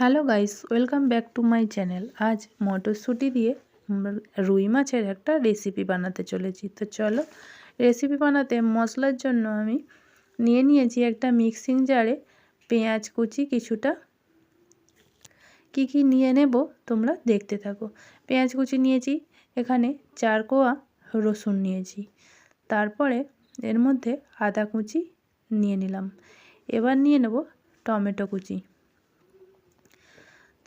Hello guys, welcome back to my channel. আজ মটরশুঁটি দিয়ে রুই মাছের একটা রেসিপি বানাতে চলেছি। তো চলো, রেসিপি বানাতে মশলার জন্য আমি নিয়ে নিয়েছি একটা মিক্সিং জারে পেঁয়াজ কুচি কিছুটা। কি কি নিয়ে নেব তোমরা দেখতে থাকো। পেঁয়াজ কুচি নিয়েছি, এখানে চার কোয়া রসুন নিয়েছি। তারপরে এর মধ্যে আদা কুচি নিয়ে নিলাম। এবার নিয়ে নেব টমেটো কুচি।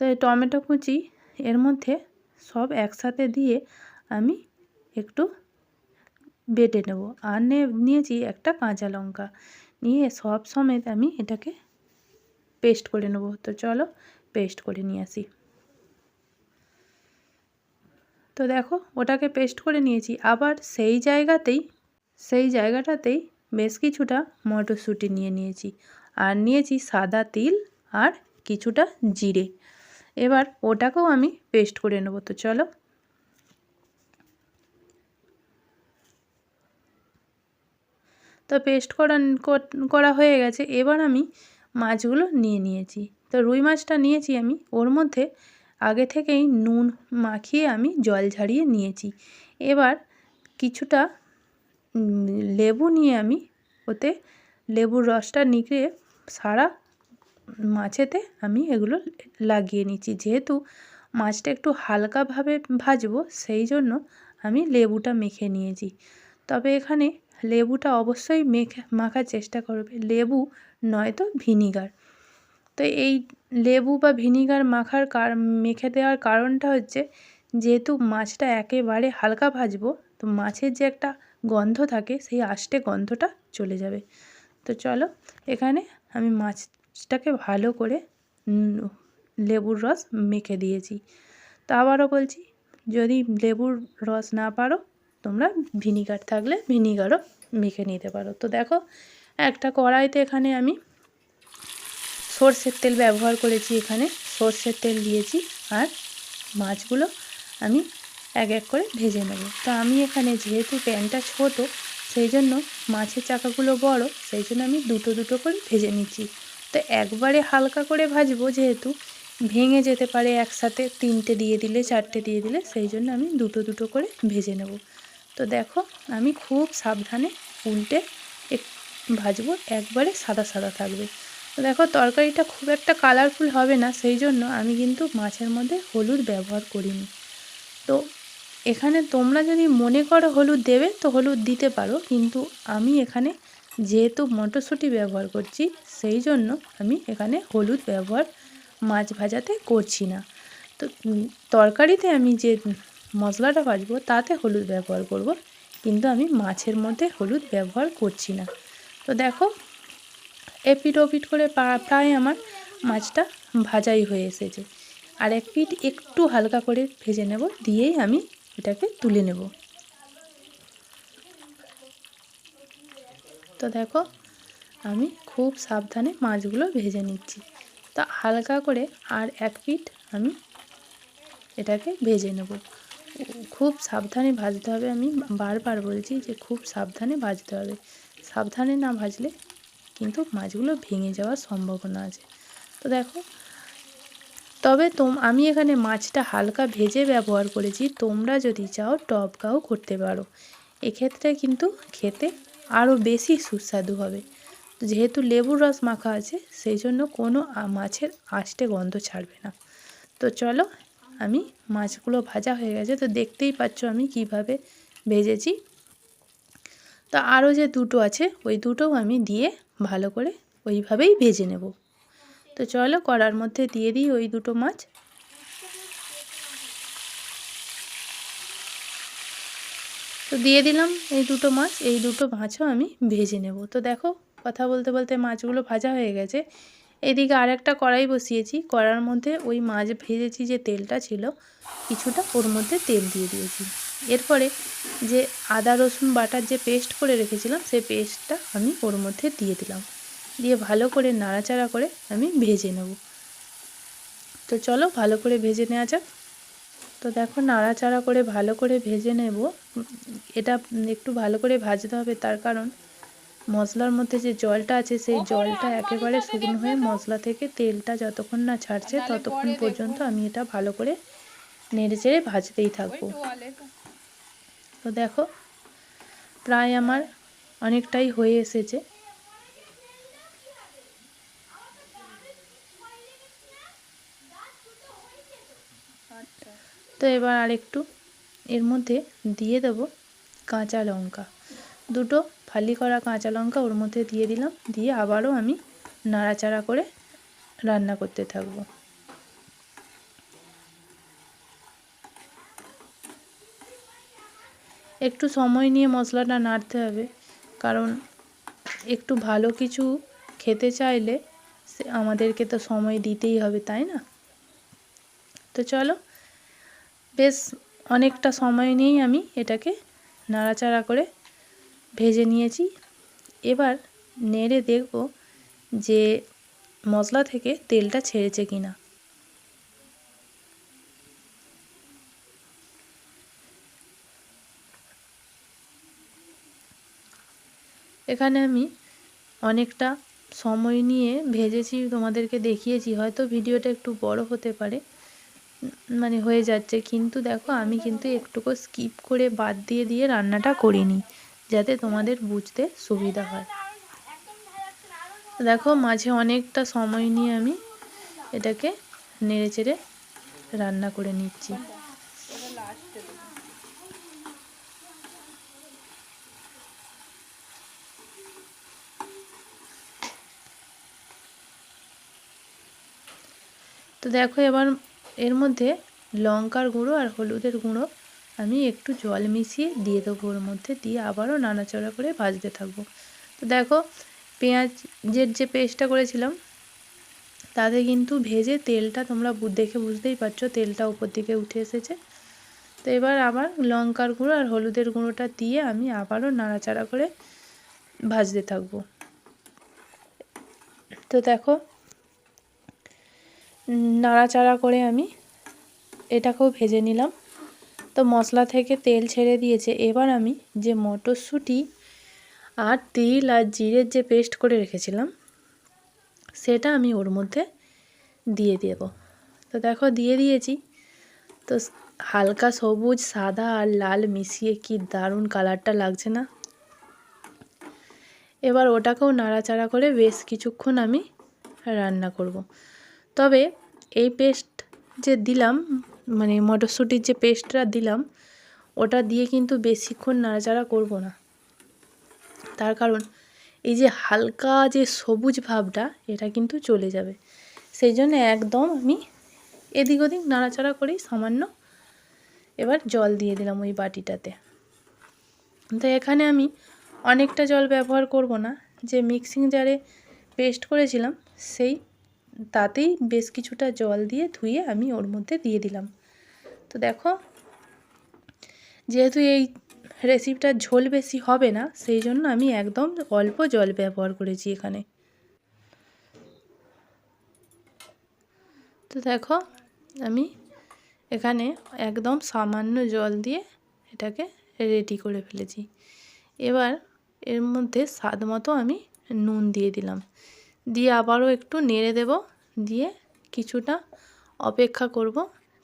তো এই টমেটো কুচি এর মধ্যে সব একসাথে দিয়ে আমি একটু বেটে নেব। আর নিয়েছি একটা কাঁচা লঙ্কা। নিয়ে সব সমেত আমি এটাকে পেস্ট করে নেব। তো চলো পেস্ট করে নিয়ে আসি। তো দেখো, ওটাকে পেস্ট করে নিয়েছি। আবার সেই জায়গাতেই, সেই জায়গাটাতেই বেশ কিছুটা মটরশুঁটি নিয়ে নিয়েছি। আর নিয়েছি সাদা তিল আর কিছুটা জিরে। এবার ওটাকেও আমি পেস্ট করে নেব, তো চলো। তো পেস্ট করা করা হয়ে গেছে, এবার আমি মাছগুলো নিয়ে নিয়েছি। তো রুই মাছটা নিয়েছি আমি, ওর মধ্যে আগে থেকেই নুন মাখিয়ে আমি জল ঝাড়িয়ে নিয়েছি। এবার কিছুটা লেবু নিয়ে আমি ওতে লেবুর রসটা নিগড়ে সারা মাছেতে আমি এগুলো লাগিয়ে নিচ্ছি। যেহেতু মাছটা একটু হালকাভাবে ভাজবো, সেই জন্য আমি লেবুটা মেখে নিয়েছি। তবে এখানে লেবুটা অবশ্যই মেখে, মাখার চেষ্টা করবে। লেবু নয়তো ভিনিগার। তো এই লেবু বা ভিনিগার মাখার কার, মেখে দেওয়ার কারণটা হচ্ছে, যেহেতু মাছটা একেবারে হালকা ভাজবো, তো মাছের যে একটা গন্ধ থাকে, সেই আষ্টে গন্ধটা চলে যাবে। তো চলো, এখানে আমি মাছ মাছটাকে ভালো করে লেবুর রস মেখে দিয়েছি। তা আবারও বলছি, যদি লেবুর রস না পারো, তোমরা ভিনিগার থাকলে ভিনিগারও মেখে নিতে পারো। তো দেখো, একটা কড়াইতে এখানে আমি সর্ষের তেল ব্যবহার করেছি এখানে। সর্ষের তেল দিয়েছি আর মাছগুলো আমি এক এক করে ভেজে নেব। তো আমি এখানে যেহেতু প্যানটা ছোট, সেই জন্য মাছের চাকাগুলো বড়, সেই জন্য আমি দুটো দুটো করে ভেজে নিচ্ছি। তো একবারে হালকা করে ভাজবো যেহেতু, ভেঙে যেতে পারে একসাথে তিনটে দিয়ে দিলে, চারটে দিয়ে দিলে, সেই জন্য আমি দুটো দুটো করে ভেজে নেব। তো দেখো, আমি খুব সাবধানে উল্টে এক, ভাজবো, একবারে সাদা সাদা থাকবে। তো দেখো, তরকারিটা খুব একটা কালারফুল হবে না, সেই জন্য আমি কিন্তু মাছের মধ্যে হলুদ ব্যবহার করিনি। তো এখানে তোমরা যদি মনে করো হলুদ দেবে, তো হলুদ দিতে পারো, কিন্তু আমি এখানে যেহেতু মটরশুঁটি ব্যবহার করছি, সেই জন্য আমি এখানে হলুদ ব্যবহার মাছ ভাজাতে করছি না। তো তরকারিতে আমি যে মশলাটা ভাজবো, তাতে হলুদ ব্যবহার করব, কিন্তু আমি মাছের মধ্যে হলুদ ব্যবহার করছি না। তো দেখো, এপিট ওপিট করে প্রায় আমার মাছটা ভাজাই হয়ে এসেছে। আর এক পিঠ একটু হালকা করে ভেজে নেব, দিয়েই আমি এটাকে তুলে নেব। তো দেখো, আমি খুব সাবধানে মাছগুলো ভেজে নিচ্ছি। তা হালকা করে আর এক পিট আমি এটাকে ভেজে নেব। খুব সাবধানে ভাজতে হবে, আমি বারবার বলছি যে খুব সাবধানে ভাজতে হবে। সাবধানে না ভাজলে কিন্তু মাছগুলো ভেঙে যাওয়ার সম্ভাবনা আছে। তো দেখো, তবে তোম, আমি এখানে মাছটা হালকা ভেজে ব্যবহার করেছি, তোমরা যদি চাও টপকাও করতে পারো। এক্ষেত্রে কিন্তু খেতে আরও বেশি সুস্বাদু হবে। তো যেহেতু লেবুর রস মাখা আছে, সেই জন্য কোনো মাছের আষ্টে গন্ধ ছাড়বে না। তো চলো, আমি মাছগুলো ভাজা হয়ে গেছে। তো দেখতেই পাচ্ছ আমি কীভাবে ভেজেছি। তো আরও যে দুটো আছে, ওই দুটোও আমি দিয়ে ভালো করে ওইভাবেই ভেজে নেব। তো চলো, কড়ার মধ্যে দিয়ে দিই ওই দুটো মাছ। তো দিয়ে দিলাম এই দুটো মাছ, এই দুটো মাছও আমি ভেজে নেব। তো দেখো, কথা বলতে বলতে মাছগুলো ভাজা হয়ে গেছে। এদিকে আরেকটা কড়াই বসিয়েছি, কড়ার মধ্যে ওই মাছ ভেজেছি যে তেলটা ছিল, কিছুটা ওর মধ্যে তেল দিয়ে দিয়েছি। এরপরে যে আদা, রসুন বাটার যে পেস্ট করে রেখেছিলাম, সেই পেস্টটা আমি ওর মধ্যে দিয়ে দিলাম। দিয়ে ভালো করে নাড়াচাড়া করে আমি ভেজে নেব। তো চলো ভালো করে ভেজে নেওয়া যাক। তো দেখো নাড়াচাড়া করে ভালো করে ভেজে নেব। এটা একটু ভালো করে ভাজতে হবে তার কারণ মশলার মধ্যে যে জলটা আছে সেই জলটা একেবারে শুকনো হয়ে মশলা থেকে তেলটা যতক্ষণ না ছাড়ছে ততক্ষণ পর্যন্ত আমি এটা ভালো করে নেড়ে চেড়ে ভাজতেই থাকব। তো দেখো প্রায় আমার অনেকটাই হয়ে এসেছে। তো এবার আর একটু এর মধ্যে দিয়ে দেব কাঁচা লঙ্কা। দুটো ফালি করা কাঁচা লঙ্কা ওর মধ্যে দিয়ে দিলাম। দিয়ে আবারও আমি নাড়াচাড়া করে রান্না করতে থাকব। একটু সময় নিয়ে মশলাটা নাড়তে হবে। কারণ একটু ভালো কিছু খেতে চাইলে আমাদেরকে তো সময় দিতেই হবে, তাই না? তো চলো বেশ অনেকটা সময় নিয়েই আমি এটাকে নাড়াচাড়া করে ভেজে নিয়েছি। এবার নেড়ে দেখব যে মশলা থেকে তেলটা ছেড়েছে কি না। এখানে আমি অনেকটা সময় নিয়ে ভেজেছি, তোমাদেরকে দেখিয়েছি, হয়তো ভিডিওটা একটু বড় হতে পারে। মানে হয়ে যাচ্ছে। কিন্তু দেখো, আমি কিন্তু একটুকু স্কিপ করে বাদ দিয়ে দিয়ে রান্নাটা করিনি, যাতে তোমাদের বুঝতে সুবিধা হয়। দেখো, মাঝে অনেকটা সময় নিয়ে আমি এটাকে নেড়ে চেড়ে রান্না করে নিচ্ছি। তো দেখো, এবার এর মধ্যে লঙ্কার গুঁড়ো আর হলুদের গুঁড়ো আমি একটু জল মিশিয়ে দিয়ে দেবো ওর মধ্যে দিয়ে আবারও নাড়াচাড়া করে ভাজতে থাকব। তো দেখো, পেঁয়াজের যে পেস্টটা করেছিলাম, তাতে কিন্তু ভেজে তেলটা তোমরা দেখে বুঝতেই পারছ তেলটা উপর দিকে উঠে এসেছে। তো এবার আবার লঙ্কার গুঁড়ো আর হলুদের গুঁড়োটা দিয়ে আমি আবারও নাড়াচাড়া করে ভাজতে থাকব। তো দেখো নাড়াচাড়া করে আমি এটাকেও ভেজে নিলাম। তো মশলা থেকে তেল ছেড়ে দিয়েছে। এবার আমি যে মটরশুঁটি আর তিল আর জিরের যে পেস্ট করে রেখেছিলাম, সেটা আমি ওর মধ্যে দিয়ে দেব। তো দেখো, দিয়ে দিয়েছি। তো হালকা সবুজ, সাদা আর লাল মিশিয়ে কি দারুণ কালারটা লাগছে না? এবার ওটাকেও নাড়াচাড়া করে বেশ কিছুক্ষণ আমি রান্না করব। তবে এই পেস্ট যে দিলাম মানে মটরশুঁটির যে পেস্টটা দিলাম, ওটা দিয়ে কিন্তু বেশিক্ষণ নাড়াচাড়া করব না। তার কারণ, এই যে হালকা যে সবুজ ভাবটা, এটা কিন্তু চলে যাবে। সেই জন্য একদম আমি এদিক ওদিক নাড়াচাড়া করেই সামান্য এবার জল দিয়ে দিলাম ওই বাটিটাতে। তো এখানে আমি অনেকটা জল ব্যবহার করব না। যে মিক্সিং জারে পেস্ট করেছিলাম, সেই তাতেই বেশ কিছুটা জল দিয়ে ধুয়ে আমি ওর মধ্যে দিয়ে দিলাম। তো দেখো, যেহেতু এই রেসিপিটার ঝোল বেশি হবে না, সেই জন্য আমি একদম অল্প জল ব্যবহার করেছি এখানে। তো দেখো, আমি এখানে একদম সামান্য জল দিয়ে এটাকে রেডি করে ফেলেছি। এবার এর মধ্যে স্বাদ মতো আমি নুন দিয়ে দিলাম। দিয়ে আবারও একটু নেড়ে দেব, দিয়ে কিছুটা অপেক্ষা করব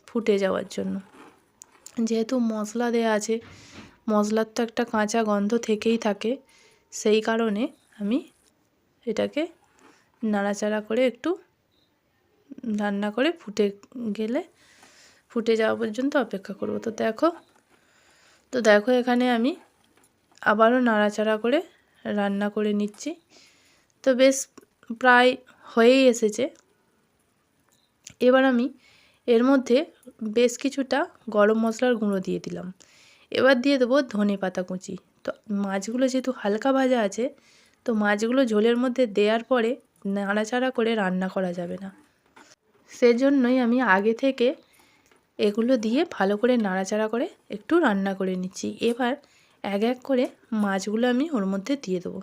ফুটে যাওয়ার জন্য। যেহেতু মশলা দেওয়া আছে, মশলার তো একটা কাঁচা গন্ধ থেকেই থাকে, সেই কারণে আমি এটাকে নাড়াচাড়া করে একটু রান্না করে ফুটে গেলে ফুটে যাওয়া পর্যন্ত অপেক্ষা করব। তো দেখো তো দেখো এখানে আমি আবারও নাড়াচাড়া করে রান্না করে নিচ্ছি। তো বেশ প্রায় হয়েই এসেছে। এবার আমি এর মধ্যে বেশ কিছুটা গরম মশলার গুঁড়ো দিয়ে দিলাম। এবার দিয়ে দেবো ধনে পাতা কুচি। তো মাছগুলো যেহেতু হালকা ভাজা আছে, তো মাছগুলো ঝোলের মধ্যে দেওয়ার পরে নাড়াচাড়া করে রান্না করা যাবে না। সেজন্যই আমি আগে থেকে এগুলো দিয়ে ভালো করে নাড়াচাড়া করে একটু রান্না করে নিচ্ছি। এবার এক এক করে মাছগুলো আমি ওর মধ্যে দিয়ে দেবো।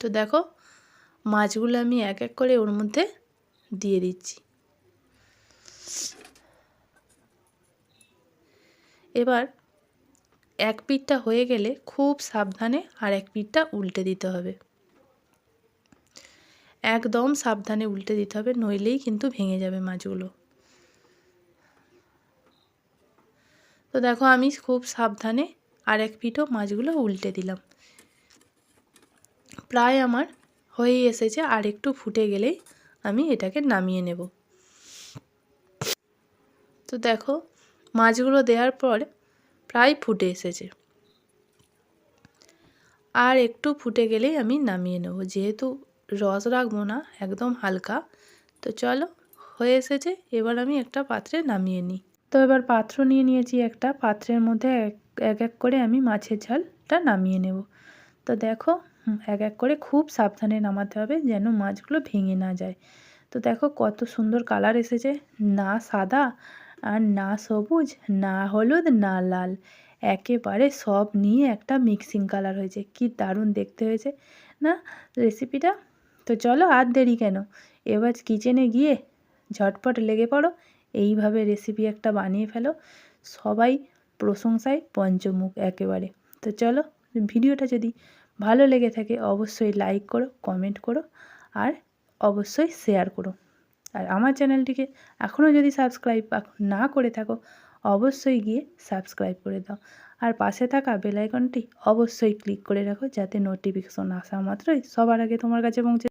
তো দেখো মাছগুলো আমি এক এক করে ওর মধ্যে দিয়ে দিচ্ছি। এবার এক পিঠটা হয়ে গেলে খুব সাবধানে আর এক পিঠটা উল্টে দিতে হবে। একদম সাবধানে উল্টে দিতে হবে, নইলেই কিন্তু ভেঙে যাবে মাছগুলো। তো দেখো আমি খুব সাবধানে আর এক পিঠও মাছগুলো উল্টে দিলাম। প্রায় আমার হয়েই এসেছে আর একটু ফুটে গেলেই আমি এটাকে নামিয়ে নেব। তো দেখো, মাছগুলো দেওয়ার পর প্রায় ফুটে এসেছে। আর একটু ফুটে গেলেই আমি নামিয়ে নেব। যেহেতু রস রাখব না, একদম হালকা, তো চলো, হয়ে এসেছে, এবার আমি একটা পাত্রে নামিয়ে নিই। তো এবার পাত্র নিয়ে নিয়েছি একটা, পাত্রের মধ্যে এক এক করে আমি মাছের ঝালটা নামিয়ে নেব। তো দেখো এক এক করে খুব সাবধানে নামাতে হবে যেন মাছগুলো ভেঙে না যায়। তো দেখো কত সুন্দর কালার এসেছে। না সাদা আর না সবুজ, না হলুদ, না লাল। একেবারে সব নিয়ে একটা মিক্সিং কালার হয়েছে। কি দারুণ দেখতে হয়েছে, না? রেসিপিটা তো চলো আর দেরি কেন? এবার কিচেনে গিয়ে ঝটপট লেগে পড়ো। এইভাবে রেসিপি একটা বানিয়ে ফেলো। সবাই প্রশংসায় পঞ্চমুখ একেবারে। তো চলো, ভিডিওটা যদি ভালো লেগে থাকে অবশ্যই লাইক করো কমেন্ট করো আর অবশ্যই শেয়ার করো। আর আমার চ্যানেলটিকে এখনও যদি সাবস্ক্রাইব না করে থাকো, অবশ্যই গিয়ে সাবস্ক্রাইব করে দাও। আর পাশে থাকা বেলাইকনটি অবশ্যই ক্লিক করে রাখো যাতে নোটিফিকেশন আসা মাত্রই সবার আগে তোমার কাছে পৌঁছে